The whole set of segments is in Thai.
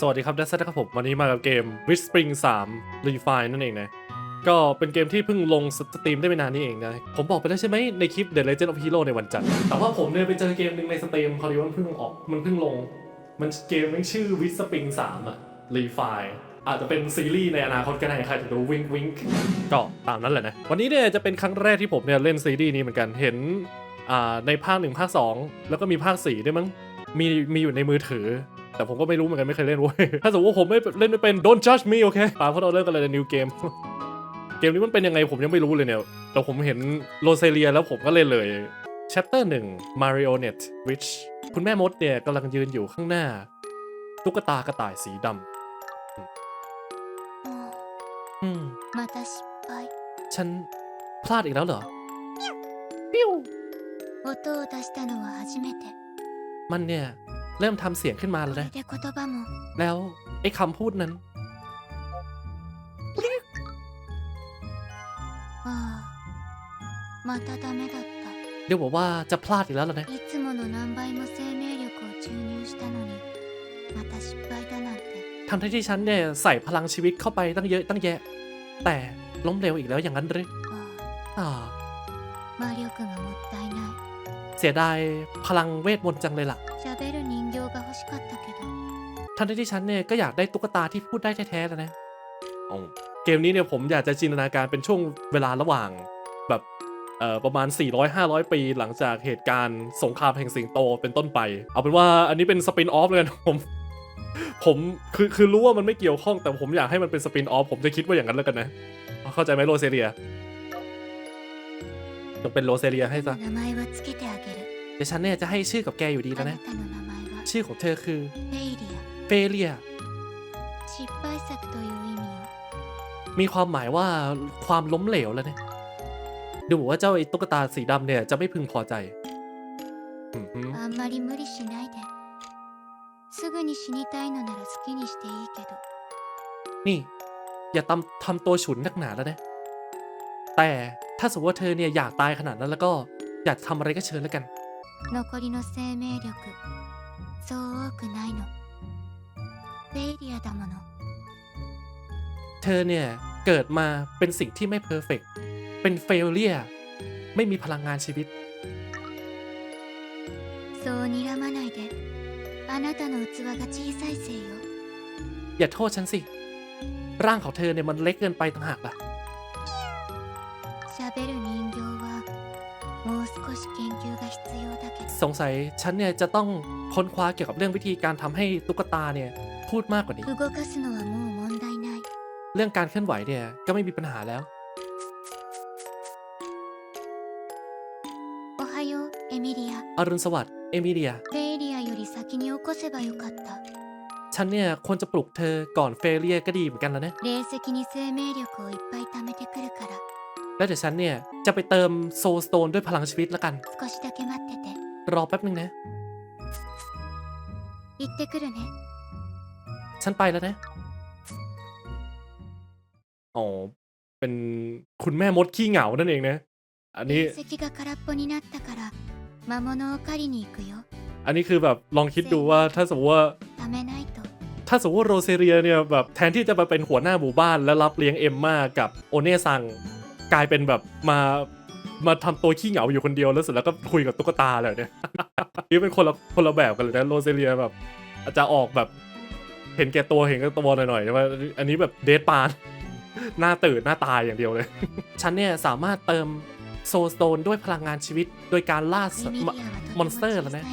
สวัสดีครับดัซนะครับผมวันนี้มากับเกม Witch Spring 3 Refine นั่นเองนะ ก็เป็นเกมที่เพิ่งลงสตรีมได้ไม่นานนี้เองนะ ผมบอกไปแล้วใช่ไหมในคลิป The Legend of Hero ในวันจันทร์ แต่ว่าผมเนี่ยไปเจอเกมหนึ่งในสตรีมพอดีว่ามันเพิ่งออก มันเพิ่งลง มันเกมมันชื่อ Witch Spring 3 อะ Refine อาจจะเป็นซีรีส์ในอนาคตก็ได้ใครจะดูวิงวิงก็ตามนั้นแหละนะ วันนี้เนี่ยจะเป็นครั้งแรกที่ผมเนี่ยเล่นซีรีส์นี้เหมือนกันเห็นอ่าในภาคหนึ่งภาคสองแล้วก็มีภาคสี่ด้วยมั้งมีมีอยู่ในมือถือ แต่ผมก็ไม่รู้เหมือนกันไม่เคยเล่นเว้ย ถ้าสมมติว่าผมไม่เล่นไม่เป็น don't judge me โอเคปาเพราะเราเริ่มกันเลยใน new game เกมนี้มันเป็นยังไงผมยังไม่รู้เลยเนี่ย แต่ผมเห็นโรเซเลียแล้วผมก็เล่นเลย chapter 1 Marionette Witch คุณแม่มดเนี่ยกำลังยืนอยู่ข้างหน้า ตุ๊กตากระต่ายสีด も ำอืม うまた失敗 ฉันพลาดอีกแล้วเหรอ ปิ้ว 音を出したのは初めて มันเนี่ย เริ่มทำเสียงขึ้นมาแล้วนะ แล้วไอ้คำพูดนั้น เดี๋ยวบอกว่าจะพลาดอีกแล้วล่ะนะทำที่ฉันเนี่ยใส่พลังชีวิตเข้าไปตั้งเยอะตั้งแยะ แต่ล้มเหลวอีกแล้วอย่างนั้นหรืออ่าเสียดายพลังเวทมนต์จังเลยล่ะทันทีที่ฉันเนี่ยก็อยากได้ตุ๊กตาที่พูดได้แท้ๆแล้วนะเกมนี้เนี่ยผมอยากจะจินตนาการเป็นช่วงเวลาระหว่างแบบเอ่อประมาณ 400-500 ปีหลังจากเหตุการณ์สงครามแห่งสิงโตเป็นต้นไป เอาเป็นว่าอันนี้เป็นสปินออฟเลยนะผมผมคือคือรู้ว่ามันไม่เกี่ยวข้องแต่ผมอยากให้มันเป็นสปินออฟผมจะคิดว่าอย่างนั้นแล้วกันนะ เข้าใจไหมโรเซเรีย จงเป็นโรเซเลียให้ซะเดชันเนี่ยจะให้ชื่อกับแกอยู่ดีแล้วนะ ชื่อของเธอคือเฟเลีย มีความหมายว่าความล้มเหลวแล้วเนี่ย ดูว่าเจ้าไอ้ตุ๊กตาสีดำเนี่ยจะไม่พึงพอใจนี่ อย่าทำทำตัวฉุนนักหนาแล้วนะ แต่ ถ้าสมมติว่าเธอเนี่ยอยากตายขนาดนั้นแล้วก็อยากทำอะไรก็เชิญแล้วกัน 残りの生命力そう多くないのフェイリアだもの เธอเนี่ยเกิดมาเป็นสิ่งที่ไม่เพอร์เฟกเป็นเฟลเลียไม่มีพลังงานชีวิต そう睨まないであなたの器が小さいせいよ อย่าโทษฉันสิ ร่างของเธอเนี่ยมันเล็กเกินไปต่างหากล่ะ 喋る人形はもう少し研究が必要だけど สงสัยฉันเนี่ยจะต้องค้นคว้าเกี่ยวกับเรื่องวิธีการทำให้ตุ๊กตาเนี่ยพูดมากกว่านี้ 動かすのはもう問題ない เรื่องการเคลื่อนไหวเนี่ยก็ไม่มีปัญหาแล้ว おはようエミリア อรุณสวัสดิ์เอมิเลีย フェイリアより先に起こせばよかった ฉันเนี่ยควรจะปลุกเธอก่อนเฟเลียก็ดีเหมือนกันแล้วนะ 霊石に生命力をいっぱい貯めてくるから แล้วเดี๋ยวฉันเนี่ย จะไปเติมโซลสโตนด้วยพลังชีวิตแล้วกัน รอแป๊บหนึ่งนะ ฉันไปแล้วนะ อ๋อ เป็นคุณแม่มดขี้เหงานั่นเองนะ อันนี้อันนี้คือแบบลองคิดดูว่าถ้าสมมติว่าถ้าสมมติว่าโรเซเรียเนี่ยแบบแทนที่จะไปเป็นหัวหน้าหมู่บ้านและรับเลี้ยงเอ็มมากับโอเน่ซัง กลายเป็นแบบมามาทำตัวขี้เหงาอยู่คนเดียวแล้วเสร็จแล้วก็คุยกับตุ๊กตาเลยเนี่ยนี่เป็นคนละคนละแบบกันเลยนะโรเซเลียแบบ อาจจะออกแบบ เห็นแก่ตัวเห็นแก่ตัวหน่อยๆแต่ว่าอันนี้แบบเดทปานหน้าตื่นหน้าตายอย่างเดียวเลย ฉันเนี่ยสามารถเติมโซลสโตนด้วยพลังงานชีวิต โดยการล่ามอนสเตอร์แล้วนะ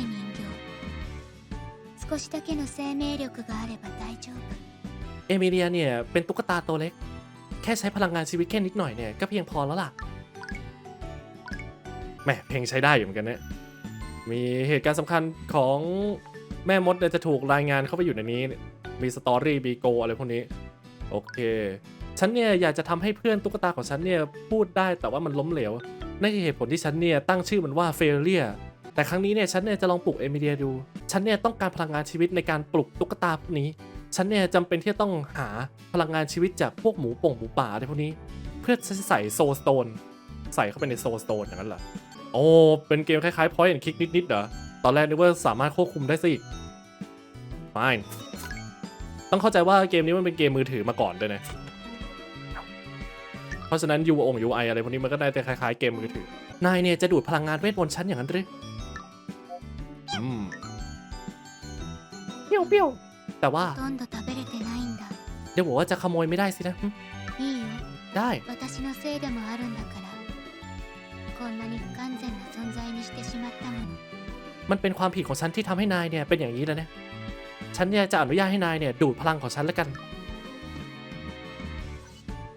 เอมิเลียเนี่ยเป็นตุ๊กตาตัวเล็ก แค่ใช้พลังงานชีวิตแค่นิดหน่อยเนี่ยก็เพียงพอแล้วล่ะแหมเพลงใช้ได้อยู่เหมือนกันเนี่ยมีเหตุการณ์สำคัญของแม่มดเนี่ยจะถูกรายงานเข้าไปอยู่ในนี้ มีสตอรี่บีโกอะไรพวกนี้ โอเค ฉันเนี่ยอยากจะทำให้เพื่อนตุ๊กตาของฉันเนี่ยพูดได้แต่ว่ามันล้มเหลวนั่นคือเหตุผลที่ฉันเนี่ยตั้งชื่อมันว่าเฟลเลียแต่ครั้งนี้เนี่ยฉันเนี่ยจะลองปลุกเอมิเลียดู ฉันเนี่ยต้องการพลังงานชีวิตในการปลุกตุ๊กตาพวกนี้ ฉันเนี่ยจำเป็นที่จะต้องหาพลังงานชีวิตจากพวกหมูป่งหมูป่าอะไรพวกนี้ เพื่อจะใส่โซสโตน ใส่เข้าไปในโซสโตนอย่างนั้นเหรอโอ้ เป็นเกมคล้ายๆ point and click นิดๆเหรอ ตอนแรกนึกว่าสามารถควบคุมได้สิ fine ต้องเข้าใจว่าเกมนี้มันเป็นเกมมือถือมาก่อนด้วยนะ เพราะฉะนั้น U อง UI อะไรพวกนี้มันก็ได้แต่คล้ายๆเกมมือถือ นายเนี่ยจะดูดพลังงานเวทมนต์ฉันอย่างนั้นหรืออืมเปี้ยวเปี้ยว แต่ว่าเดี๋ยวบอกว่าจะขโมยไม่ได้สินะได้มันเป็นความผิดของฉันที่ทำให้นายเนี่ยเป็นอย่างนี้แล้วนะฉันเนี่ยจะอนุญาตให้นายเนี่ยดูดพลังของฉันแล้วกัน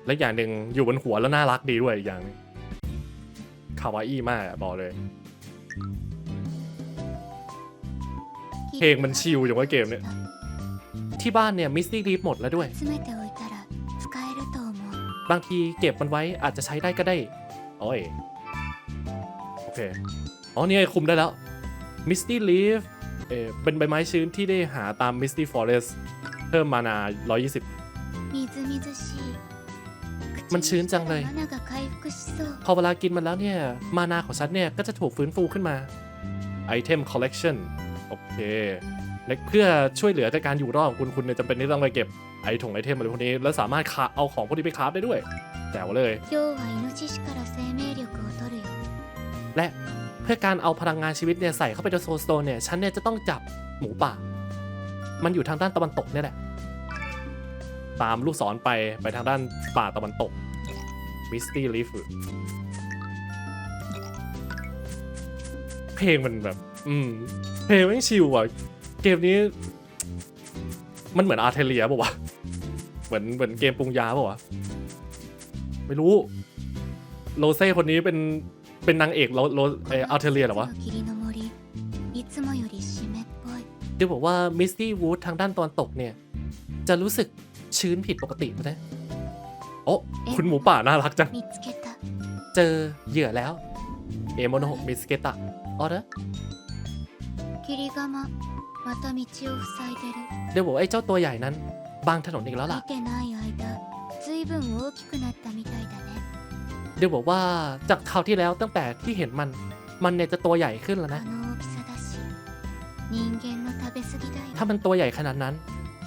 และอย่างหนึ่งอยู่บนหัวแล้วน่ารักดีด้วยอย่างคาวาอี้มากบอกเลย เพลงมันชิลอย่างว่าเกมเนี่ย ที่บ้านเนี่ยมิสซี่ลีฟหมดแล้วด้วย บางทีเก็บมันไว้อาจจะใช้ได้ก็ได้ โอ้ย โอเค อ๋อเนี่ยคุมได้แล้วมิสตี้ลีฟเออเป็นใบไม้ชื้นที่ได้หาตามมิสตี้ฟอเรสเพิ่มมานา 120 มันชื้นจังเลย พอเวลากินมันแล้วเนี่ย มานาของฉันเนี่ย ก็จะถูกฟื้นฟูขึ้นมาไอเทมคอลเลกชันโอเค เพื่อช่วยเหลือในการอยู่รอดของคุณคุณจำเป็นที่ต้องไปเก็บไอถงไอเทมอะไรพวกนี้ และสามารถคาเอาของพวกนี้ไปคราฟได้ด้วยแต่วเลย และเพื่อการเอาพลังงานชีวิตเนี่ยใส่เข้าไปในโซลสโตนเนี่ยฉันเนี่ยจะต้องจับหมูป่า มันอยู่ทางด้านตะวันตกเนี่ยแหละ ตามลูกศรไปไปทางด้านป่าตะวันตกมิสตี้ลิฟเพลงมันแบบ อืมเพลงมันชิวอะ เกมนี้ มันเหมือนอาร์เทเลียบอกว่าเหมือนเหมือนเกมปรุงยาบอกว่าไม่รู้ โรเซ่คนนี้เป็นเป็นนางเอกโรโรเออาร์เทเลียหรอวะดูบอกว่ามิสตี้วูดทางด้านตอนตกเนี่ย จะรู้สึกชื้นผิดปกติไหมโอ้คุณหมูป่าน่ารักจัง เจอเหยื่อแล้ว เอโมโนมิสเกตะออเดอร์ また道を塞いでる เดี๋ยวบอกว่าไอ้เจ้าตัวใหญ่นั้น บางถนนอีกแล้ว 見 ล่ะ てない間ずいぶん大きくなったみたいだね เดี๋ยวบอกว่าจากคราวที่แล้วตั้งแต่ที่เห็นมัน มันเนี่ยจะตัวใหญ่ขึ้นแล้ว あ นะ の大きさだし人間の食べ過ぎだよ ถ้ามันตัวใหญ่ขนาดนั้น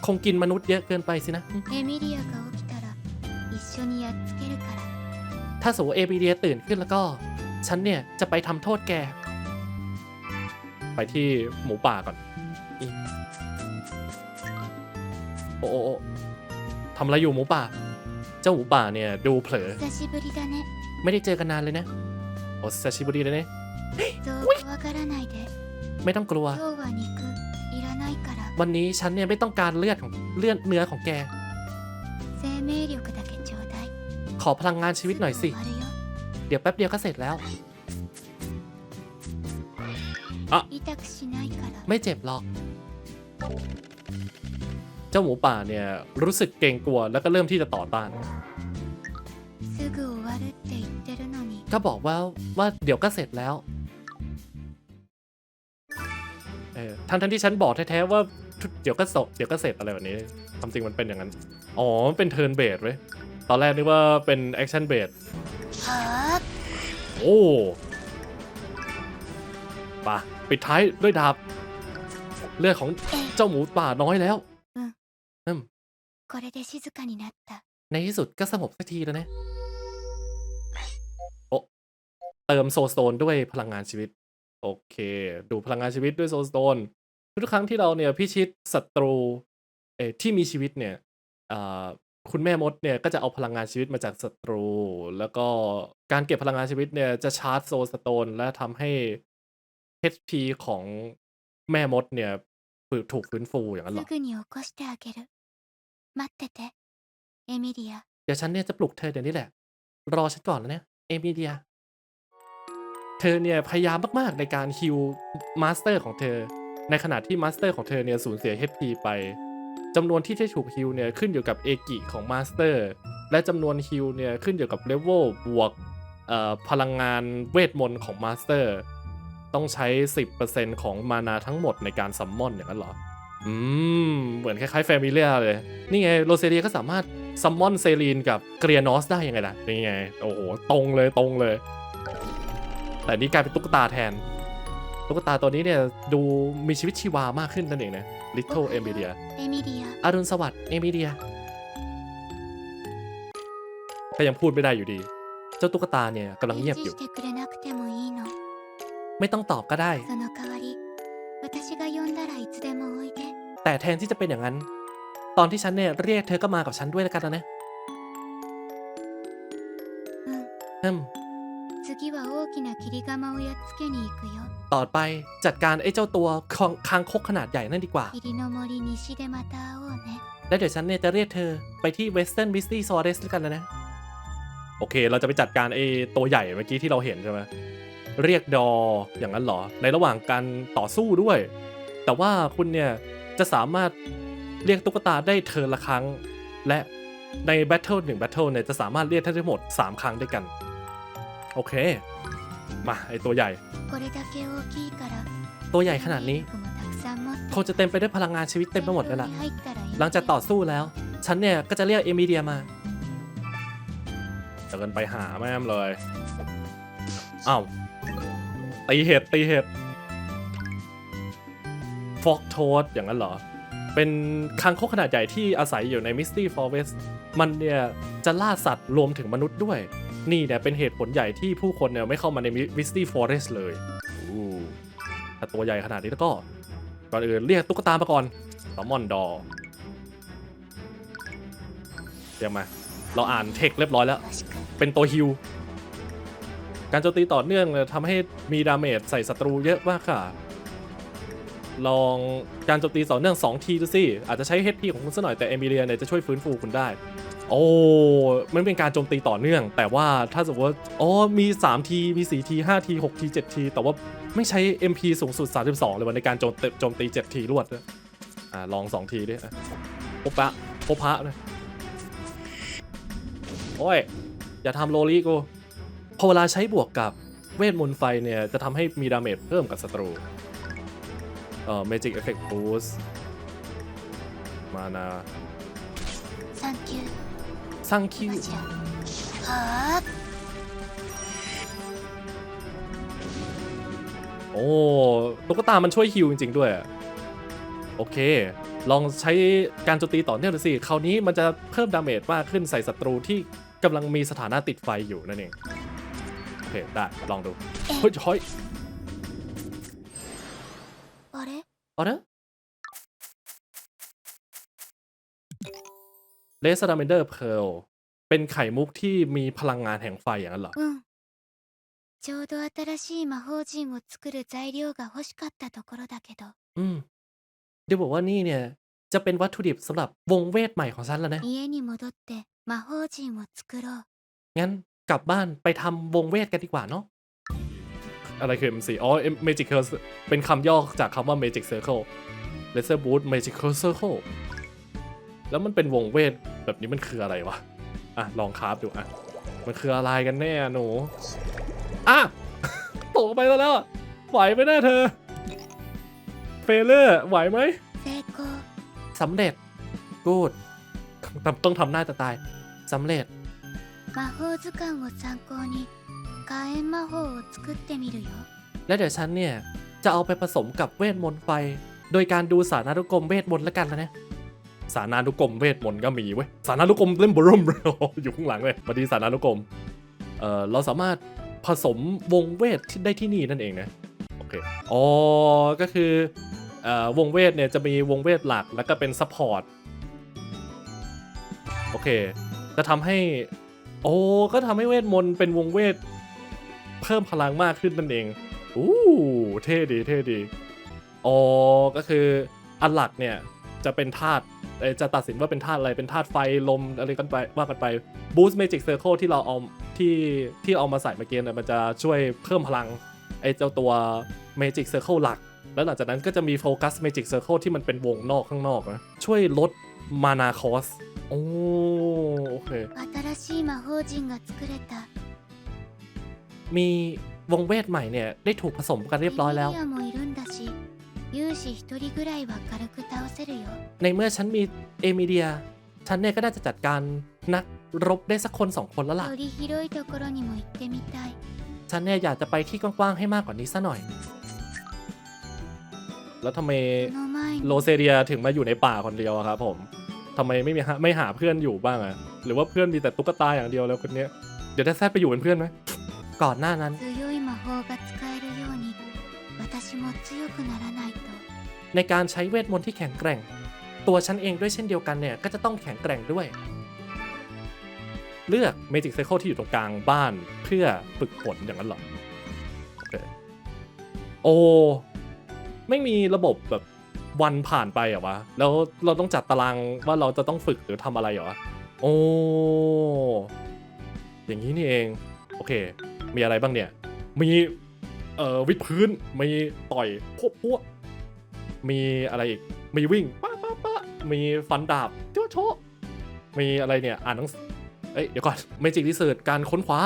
คงกินมนุษย์เยอะเกินไปสินะ エミリアが起きたら一緒にやっつけるから ถ้าสมมติเอบีเดียตื่นขึ้นแล้วก็ ฉันเนี่ยจะไปทำโทษแก ไปที่หมูป่าก่อน อีโอ้โอทำอะไรอยู่หมูป่า เจ้าหมูป่าเนี่ยดูเผลอ ไม่ได้เจอกันนานเลยนะ โอ้ซาชิบุรีเลยเนี่ยไม่ต้องกลัว วันนี้ฉันเนี่ยไม่ต้องการเลือดของเลือดเนื้อของแก ขอพลังงานชีวิตหน่อยสิ เดี๋ยวแป๊บเดียวก็เสร็จแล้วอะไม่เจ็บหรอก เจ้าหมูป่าเนี่ยรู้สึกเกรงกลัวแล้วก็เริ่มที่จะต่อต้าน ก็บอกว่าว่าเดี๋ยวก็เสร็จแล้วเออทั้งทั้งที่ฉันบอกแท้ๆว่าเดี๋ยวก็จบเดี๋ยวก็เสร็จอะไรแบบนี้ทำจริงมันเป็นอย่างนั้น อ๋อเป็นเทิร์นเบดเว้ยตอนแรกนึกว่าเป็นแอคชั่นเบดโอ้ปะปิดท้ายด้วยดาบ เรื่องของเจ้าหมูป่าน้อยแล้วอืมในที่สุดก็สงบสักทีแล้วนะ โอ้เติมโซสโตนด้วยพลังงานชีวิต โอเค ดูพลังงานชีวิตด้วยโซสโตนทุกครั้งที่เราเนี่ยพิชิตศัตรูเอที่มีชีวิตเนี่ยคุณแม่มดเนี่ยก็จะเอาพลังงานชีวิตมาจากศัตรู แล้วก็การเก็บพลังงานชีวิตเนี่ยจะชาร์จโซสโตน และทำให้ HP ของ แม่มดเนี่ยฝึกถูกฟื้นฟูอย่างนั้นหรอเดี๋ยวฉันเนี่ยจะปลุกเธอเดี๋ยวนี้แหละ รอฉันก่อนนะเนี่ยเอมิเดีย เธอเนี่ยพยายามมากๆในการฮิวมาสเตอร์ของเธอ ในขณะที่มาสเตอร์ของเธอเนี่ยสูญเสียเฮ HP ไปจำนวนที่ได้ถูกฮิวเนี่ยขึ้นอยู่กับเอกิของมาสเตอร์และจำนวนฮิวเนี่ยขึ้นอยู่กับเลเวลบวกพลังงานเวทมนต์ของมาสเตอร์ ต้องใช้ 10%ของมานาทั้งหมดในการซัมมอนอย่างนั้นเหรอ อืม เหมือนคล้ายๆแฟมิเลียเลย นี่ไงโรเซเลียก็สามารถซัมมอนเซรีนกับเกรียนอสได้ยังไงล่ะ นี่ไง โอ้โห ตรงเลยตรงเลย แต่นี่กลายเป็นตุ๊กตาแทน ตุ๊กตาตัวนี้เนี่ยดูมีชีวิตชีวามากขึ้นนั่นเองนะ Little e m เ l i a เอมิเดียอรุณสวัสดิ์เอมิเดียก็ยังพูดไม่ได้อยู่ดี เจ้าตุ๊กตาเนี่ยกำลังเงียบอยู่ ไม่ต้องตอบก็ได้ แต่แทนที่จะเป็นอย่างนั้น ตอนที่ฉันเนี่ยเรียกเธอก็มากับฉันด้วยแล้วกันนะฮึมต่อไปจัดการไอ้เจ้าตัวคางคกขนาดใหญ่นั่นดีกว่า และเดี๋ยวฉันเนี่ยจะเรียกเธอไปที่เวสเทิร์นบิสตี้ซอเรสแล้วกันนะ โอเค เราจะไปจัดการไอ้ตัวใหญ่เมื่อกี้ที่เราเห็นใช่ไหม เรียกดออย่างนั้นหรอ ในระหว่างการต่อสู้ด้วย แต่ว่าคุณเนี่ยจะสามารถเรียกตุ๊กตาได้เทิร์นละครั้ง และในแบทเทิลหนึ่งแบทเทิลเนี่ยจะสามารถเรียกทั้งหมด 3 ครั้งด้วยกัน โอเค มาไอตัวใหญ่ ตัวใหญ่ขนาดนี้คงจะเต็มไปด้วยพลังงานชีวิตเต็มไปหมดแล้วล่ะ หลังจากต่อสู้แล้ว ฉันเนี่ยก็จะเรียกเอมิเดียมาเดินไปหาแม่มเลย อ้าวตีเห็ดตีเห็ดฟอกโทสอย่างนั้นเหรอ เป็นคางคกขนาดใหญ่ที่อาศัยอยู่ในมิสตี้ฟอเรสมันเนี่ยจะล่าสัตว์รวมถึงมนุษย์ด้วย นี่เนี่ยเป็นเหตุผลใหญ่ที่ผู้คนเนี่ยไม่เข้ามาในมิสตี้ฟอเรสเลยอู้ถ้าตัวใหญ่ขนาดนี้แล้วก็ ก่อนอื่นเรียกตุ๊กตามาก่อนแซลมอนดอเรียกมา เราอ่านเทคเรียบร้อยแล้ว เป็นตัวฮิว การโจมตีต่อเนื่องเนี่ยทำให้มีดาเมจใส่ศัตรูเยอะมากค่ะ ลองการโจมตีต่อเนื่อง 2 ทีดูสิ อาจจะใช้ HP ของคุณสักหน่อยแต่เอมิเลียเนี่ยจะช่วยฟื้นฟูคุณได้ โอ้ มันเป็นการโจมตีต่อเนื่อง แต่ว่าถ้าสมมติว่าอ๋อมี 3 ที มี 4 ที 5 ที 6 ที 7 ที แต่ว่าไม่ใช้ MP สูงสุด 32 เลยวันในการโจมตีโจมตี 7 ทีรวดอ่าลอง 2 ทีดิโอปะโอพะนะโอ้ย อย่าทำโลลีกู พอเวลาใช้บวกกับเวทมนต์ไฟเนี่ย จะทำให้มีดาเมจเพิ่มกับศัตรู เอ่อ Magic Effect Boost มานา サンキュー สร้างคิว じゃはあ โอ้ ตุ๊กตามันช่วยฮิวจริง ๆ ด้วยอะโอเค ลองใช้การโจมตีต่อเนื่องดูสิ คราวนี้มันจะเพิ่มดาเมจมากขึ้นใส่ศัตรูที่กำลังมีสถานะติดไฟอยู่นั่นเอง โอ เค ได้ ลองดู เฮ้ยเฮ้ย あれ เอาเนอะเลสดาเมเดอร์เพลเป็นไข่มุกที่มีพลังงานแห่งไฟอย่างนั้นเหรอ うんちょうど新しい魔法陣を作る材料が欲しかったところだけど อืมเดี๋ยวบอกว่านี่เนี่ย จะเป็นวัตถุดิบสำหรับวงเวทใหม่ของฉันแล้วนะ 家に戻って魔法陣を作ろう งั้น กลับบ้านไปทำวงเวทกันดีกว่าเนาะอะไรคือ MC อ๋อ Magic Circle เป็นคำย่อจากคำว่า Magic Circle Laser Boost Magic Circle แล้วมันเป็นวงเวทแบบนี้มันคืออะไรวะ อะ ลองคราฟดูอะ มันคืออะไรกันแน่หนู อะ ตกไปแล้วแล้วอะไหวไหมแน่เธอ เฟเลอร์ ไหวไหม成功สำเร็จ กูด ต้องทำหน้าจะตาย สำเร็จ 魔法図鑑を参考に火炎魔法を作ってみるよ แล้วเดี๋ยวฉันเนี่ย จะเอาไปผสมกับเวทมนต์ไฟ โดยการดูสารานุกรมเวทมนต์แล้วกันแล้วนะ สารานุกรมเวทมนต์ก็มีเว้ย สารานุกรมเล่มบรม อยู่ข้างหลังเลยมาดีสารานุกรม เอ่อ เราสามารถผสมวงเวทที่ได้ที่นี่นั่นเองนะ โอเค อ๋อ ก็คือ เอ่อ วงเวทเนี่ยจะมีวงเวทหลักแล้วก็เป็นซัพพอร์ต โอเค จะทำให้ โอ้ก็ทำให้เวทมนต์เป็นวงเวท เพิ่มพลังมากขึ้นนั่นเองอู้เท่ดีเท่ดีอ๋อก็คืออันหลักเนี่ยจะเป็นธาตุเอ่จะตัดสินว่าเป็นธาตุอะไรเป็นธาตุไฟลมอะไรกันไปว่ากันไป Boost Magic Circle ที่เราเอาที่ที่เอามาใส่เมื่อกี้เนี่ยมันจะช่วยเพิ่มพลังไอ้เจ้าตัว Magic Circle หลัก แล้วหลังจากนั้นก็จะมีโฟกัส Magic Circle ที่มันเป็นวงนอกข้างนอกนะช่วยลดมานาคอส โอ้ โอเค 新しい魔法陣が作れた มีวงเวทใหม่เนี่ย ได้ถูกผสมกันเรียบร้อยแล้ว エミリアもいるんだし勇士一人ぐらいは軽く倒せるよ ในเมื่อฉันมีเอมิเดีย ฉันเนี่ยก็น่าจะจัดการนักรบได้สักคนสองคนแล้วล่ะ より広いところにも行ってみたい ฉันเนี่ยอยากจะไปที่กว้างๆให้มากกว่านี้ซะหน่อย แล้วทำไม その前 โร に เซเดียถึงมาอยู่ในป่าคนเดียวอะครับผม ทำไมไม่มีหาไม่หาเพื่อนอยู่บ้างอะหรือว่าเพื่อนมีแต่ตุ๊กตาอย่างเดียวแล้วคนเนี้ยเดี๋ยวได้แซดไปอยู่เป็นเพื่อนไหมก่อนหน้านั้นในการใช้เวทมนต์ที่แข็งแกร่ง ตัวฉันเองด้วยเช่นเดียวกันเนี่ยก็จะต้องแข็งแกร่งด้วย เลือกเมจิกไซเคิลที่อยู่ตรงกลางบ้านเพื่อฝึกฝนอย่างนั้นหรอโอ ไม่มีระบบแบบ วันผ่านไปเหรอวะ แล้วเราต้องจัดตารางว่าเราจะต้องฝึกหรือทำอะไรเหรอวะโอ้ อย่างนี้นี่เอง โอเค มีอะไรบ้างเนี่ย มี เอ่อ วิดพื้น มีต่อยพวกพวกมีอะไรอีก มีวิ่งป้าป้าป้ามีฟันดาบโจ๊ะโชมีอะไรเนี่ย อ่านหนังเอ้ย เดี๋ยวก่อนเมจิกรีเสิร์ชการค้นคว้า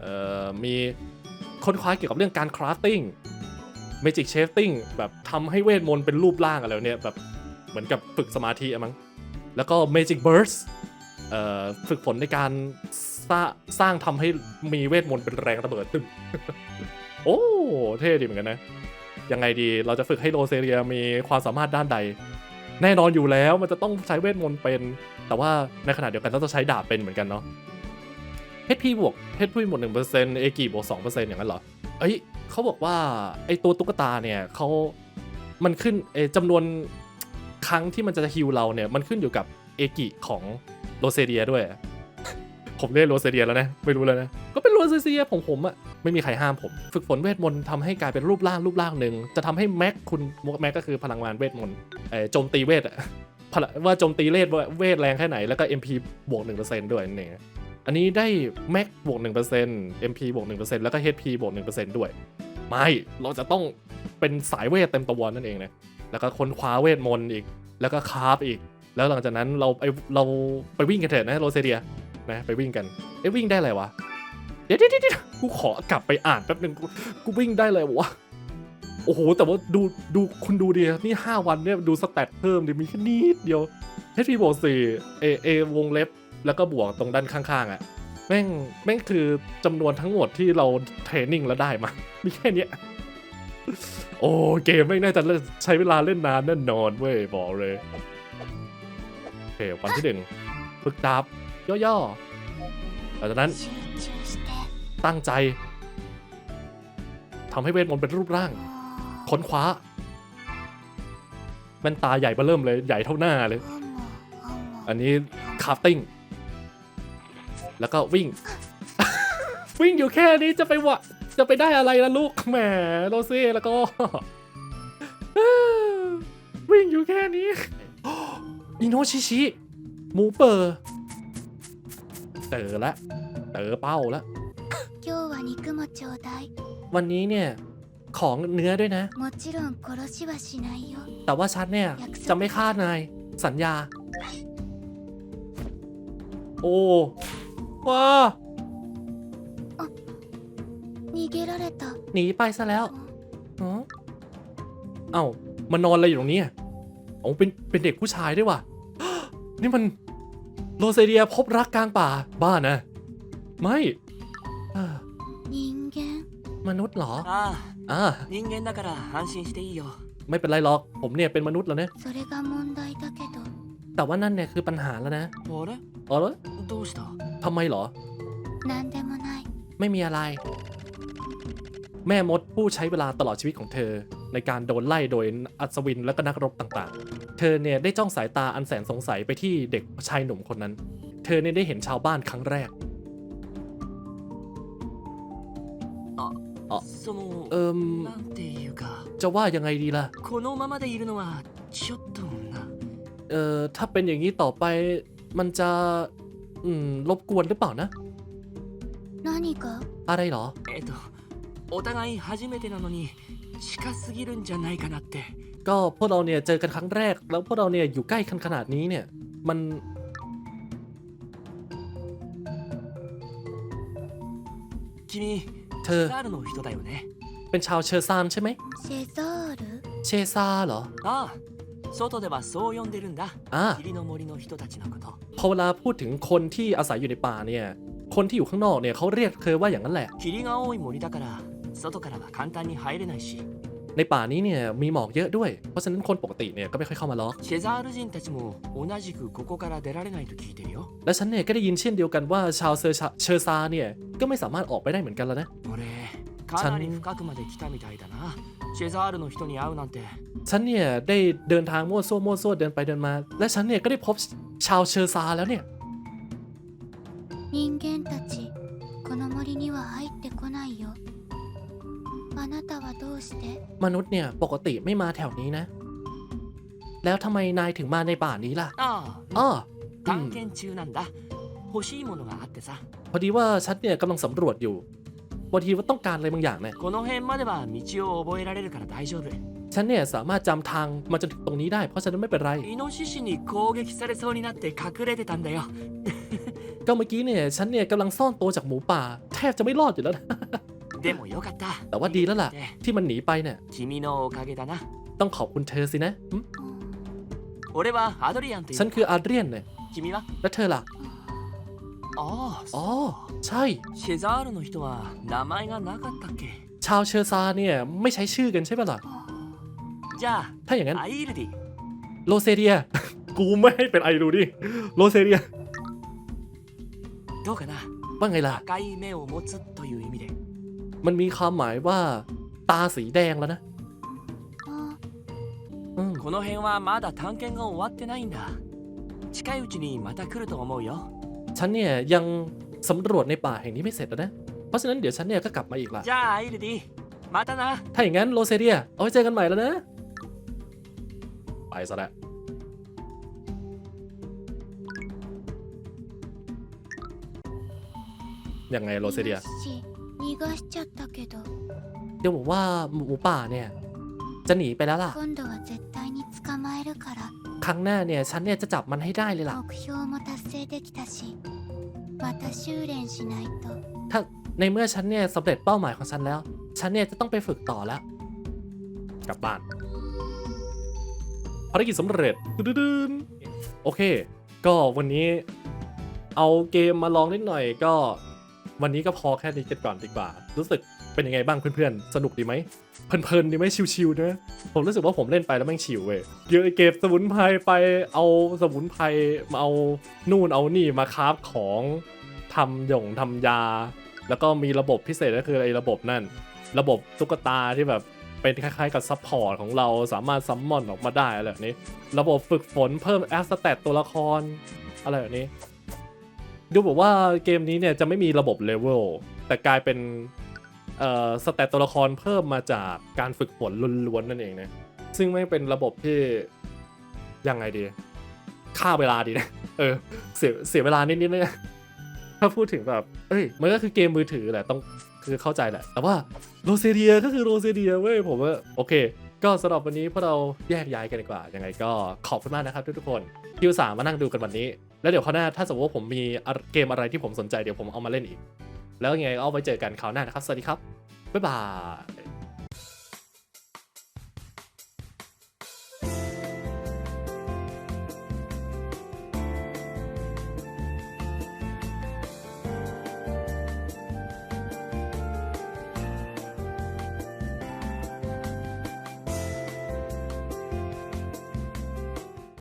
เอ่อ มีค้นคว้าเกี่ยวกับเรื่องการคราฟติ้ง เมจิกเชฟติ้งแบบทำให้เวทมนต์เป็นรูปร่างอะไรเนี่ยแบบเหมือนกับฝึกสมาธิอะมั้งแล้วก็ Magic Burst เอ่อฝึกฝนในการสร้างสร้างทำให้มีเวทมนต์เป็นแรงระเบิดตึมโอ้เท่ดีเหมือนกันนะ ยังไงดีเราจะฝึกให้โรเซเรียมีความสามารถด้านใด แน่นอนอยู่แล้วมันจะต้องใช้เวทมนต์เป็น แต่ว่าในขณะเดียวกันต้องใช้ดาบเป็นเหมือนกันเนาะ HP บวก HP บวกหนึ่งเปอร์เซ็นต์เอกีบวกสองเปอร์เซ็นต์อย่างนั้นเหรอ เอ้ย เขาบอกว่าไอตัวตุ๊กตาเนี่ยเขามันขึ้นเอจำนวนครั้งที่มันจะฮิวเราเนี่ยมันขึ้นอยู่กับเอกิของโรเซเดียด้วย ผมเรียกโรเซเดียแล้วนะ ไม่รู้แล้วนะ ก็เป็นโรเซเดียของผมอะไม่มีใครห้ามผม ฝึกฝนเวทมนต์ทำให้กลายเป็นรูปร่างรูปร่างหนึ่งจะทำให้แม็กคุณแม็กก็คือพลังงานเวทมนต์เอ่อโจมตีเวทอะว่าโจมตีเวทเวทแรงแค่ไหนแล้วก็ MP บวก1%ด้วยนั่ อันนี้ได้แม็กบวก 1% MP บวก 1%แล้วก็ HP บวก 1%ด้วย ไม่ เราจะต้องเป็นสายเวทเต็มตัวนั่นเองนะ แล้วก็ค้นคว้าเวทมนต์อีก แล้วก็คาราฟอีก แล้วหลังจากนั้นเราไปเราไปวิ่งกันเถอะนะโรเซเดียนะไปวิ่งกัน เอ๊ะวิ่งได้อะไรวะเดี๋ยวเดี๋ยวเดี๋ยวกูขอกลับไปอ่านแป๊บนึงกูวิ่งได้เลยวะโอ้โห แต่ว่าดูดูคุณดูดินี่ 5 วันเนี่ยดูสแตทเพิ่มดิมีแค่นิดเดียว HP บวก4 A A วงเล็บ แล้วก็บวกตรงด้านข้างๆอะ่ะแม่งแม่งคือจำนวนทั้งหมดที่เราเทรนนิ่งแล้วได้มามีแค่นี้โอ้เกมไม่น่าจะใช้เวลาเล่นนานแน่นอนเว้ยบอกเลยโอเควันที่หนึ่งฝึกดาบย่อๆหลังจากนั้น ตั้งใจทำให้เวทมนต์เป็นรูปร่าง ค้นคว้าแว่นตาใหญ่มาเริ่มเลยใหญ่เท่าหน้าเลย อันนี้คาฟติ้ง แล้วก็วิ่ง วิ่งอยู่แค่นี้จะไปวะจะไปได้อะไรล่ะลูกแหมโรซี่แล้วก็ วิ่งอยู่แค่นี้อินโนชิชิหมูเปอร์เต๋อละเต๋อเป้าละวันนี้เนี่ยของเนื้อด้วยนะ แต่ว่าฉันเนี่ย จะไม่ฆ่านาย สัญญา โอ้ ว้า 逃げられた หนีไปซะแล้วอ๋อเอ้า มานอนอะไรอยู่ตรงนี้อ่ะอ๋อเป็น เป็นเด็กผู้ชายด้วยว่ะ นี่มันโรเซเดียพบรักกลางป่า บ้านะ ไม่อ่า 人間 มนุษย์เหรอ ああ อ่า 人間だから安心していいよ ไม่เป็นไรหรอก ผมเนี่ยเป็นมนุษย์แล้วนะ それが問題だけど แต่ว่านั่นเนี่ยคือปัญหาแล้วนะ あれ อ๋อเหรอ どうした ทำไมเหรอ 何でもない ไม่มีอะไร แม่มดผู้ใช้เวลาตลอดชีวิตของเธอ ในการโดนไล่โดยอัศวินและก็นักรบต่างๆ เธอเนี่ยได้จ้องสายตาอันแสนสงสัยไปที่เด็กชายหนุ่มคนนั้น เธอเนี่ยได้เห็นชาวบ้านครั้งแรก その เอิม なんていうか จะว่ายังไงดีล่ะ このままでいるのはちょっとな เอ่อ ถ้าเป็นอย่างนี้ต่อไป มันจะ อืม รบกวนหรือเปล่านะ 何か อะไรเหรอ えっとお互い初めてなのに近すぎるんじゃないかなって ก็พวกเราเนี่ยเจอกันครั้งแรก แล้วพวกเราเนี่ยอยู่ใกล้กันขนาดนี้เนี่ย มัน 君 เธอ ザールの人だよね เป็นชาวเชอร์ซานใช่ไหม セザール เชซาเหรอ ああ 外ではそう呼んでるんだ อ่า 霧の森の人たちのこと พอเวลาพูดถึงคนที่อาศัยอยู่ในป่าเนี่ย คนที่อยู่ข้างนอกเนี่ยเขาเรียกเธอว่าอย่างนั้นแหละ 霧が多い森だから外からは簡単に入れないし ในป่านี้เนี่ยมีหมอกเยอะด้วย เพราะฉะนั้นคนปกติเนี่ยก็ไม่ค่อยเข้ามาล็อก シェザール人たちも同じくここから出られないと聞いてるよ และฉันเนี่ยก็ได้ยินเช่นเดียวกันว่าชาวเซอร์ชาเชอร์ซาเนี่ยก็ไม่สามารถออกไปได้เหมือนกันแล้วนะ 俺かなり深くまで来たみたいだな シェザールの人に会うなんて ฉันเนี่ยได้เดินทางมั่วซั่วมั่วซั่วเดินไปเดินมา และฉันเนี่ยก็ได้พบชาวเชอร์ซาแล้วเนี่ย 人間たちこの森には入ってこないよあなたはどうして มนุษย์เนี่ยปกติไม่มาแถวนี้นะ แล้วทำไมนายถึงมาในป่านี้ล่ะ あ อ้อ あ อืม 探検中なんだ欲しいものがあってさ พอดีว่าฉันเนี่ยกำลังสำรวจอยู่ พอดีว่าต้องการอะไรบางอย่างเนี่ย この辺までは道を覚えられるから大丈夫 ฉันเนี่ยสามารถจำทางมาจนถึงตรงนี้ได้ เพราะฉะนั้นไม่เป็นไร イノシシに攻撃されそうになって隠れてたんだよ ก็เมื่อกี้เนี่ยฉันเนี่ยกำลังซ่อนตัวจากหมูป่า แทบจะไม่รอดอยู่แล้วนะ でもよかった แต่ว่าดีแล้วล่ะ で ที่มันหนีไปเนี่ย 君のおかげだな ต้องขอบคุณเธอสินะหึ 俺はアドリアンとい ฉัน う คืออาเดรียนเนี่ย 君は แล้วเธอล่ะ ああ อ๋อ ใช่ シェザールの人は名前がなかったっけ ชาวเชอร์ซาเนี่ยไม่ใช้ชื่อกันใช่ปะล่ะ じゃ ถ้าอย่างนั้น あアイルディ โรเซเดีย กูไม่ให้เป็นไอรูดิโรเซเดีย どうかな ว่าไงล่ะ 赤い目を持つという意味で มันมีความหมายว่า ตาสีแดงแล้วนะ あ อืม この辺はまだ探検が終わってないんだ近いうちにまた来ると思うよ ฉันเนี่ยยังสำรวจในป่าแห่งนี้ไม่เสร็จแล้วนะ เพราะฉะนั้นเดี๋ยวฉันเนี่ยก็กลับมาอีกละ じゃあアイルディまたな ถ้าอย่างนั้นโรเซเดีย เอาไว้เจอกันใหม่แล้วนะ ไปซะแล้วยังไงโรเซเดีย よし逃がしちゃったけど เดี๋ยวบอกว่าหมูป่าเนี่ย จะหนีไปแล้วล่ะ 今度は絶対に捕まえるから ครั้งหน้าเนี่ยฉันเนี่ยจะจับมันให้ได้เลยล่ะถ้าในเมื่อฉันเนี่ยสำเร็จเป้าหมายของฉันแล้ว ฉันเนี่ยจะต้องไปฝึกต่อแล้ว กลับบ้านภารกิจสำเร็จดืนโอเค ก็วันนี้เอาเกมมาลองนิดหน่อยก็ วันนี้ก็พอแค่นี้ก่อนดีกว่า รู้สึก เป็นยังไงบ้างเพื่อนๆ สนุกดีไหมเพลินๆดีไหมชิวๆนะผมรู้สึกว่าผมเล่นไปแล้วแม่งชิวเว้ยเยอะเก็บสมุนไพรไปเอาสมุนไพรมาเอานู่นเอานี่มาคราฟของทำหยงทำยา แล้วก็มีระบบพิเศษก็คือไอ้ระบบนั่น ระบบตุ๊กตาที่แบบเป็นคล้ายๆกับซัพพอร์ตของเราสามารถซัมมอนออกมาได้อะไรแบบนี้ ระบบฝึกฝนเพิ่มแอสแตทตัวละครอะไรแบบนี้ ดูบอกว่าเกมนี้เนี่ยจะไม่มีระบบเลเวลแต่กลายเป็น เอ่อสแตทตัวละครเพิ่มมาจากการฝึกฝนล้วนๆนั่นเองนะซึ่งไม่เป็นระบบที่ยังไงดีฆ่าเวลาดีนะเออเสียเสียเวลานิดๆนะถ้าพูดถึงแบบเอ้ยมันก็คือเกมมือถือแหละต้องคือเข้าใจแหละ แต่ว่าโรเซเดียก็คือโรเซเดียเว้ยผมว่าโอเค ก็สำหรับวันนี้พวกเราแยกย้ายกันดีกว่ายังไงก็ขอบคุณมากนะครับทุกๆคนที่อุตส่าห์มานั่งดูกันวันนี้ แล้วเดี๋ยวคราวหน้าถ้าสมมติว่าผมมีเกมอะไรที่ผมสนใจเดี๋ยวผมเอามาเล่นอีก แล้วยังไงก็เอาไว้เจอกันคราวหน้านะครับ สวัสดีครับ บ๊ายบาย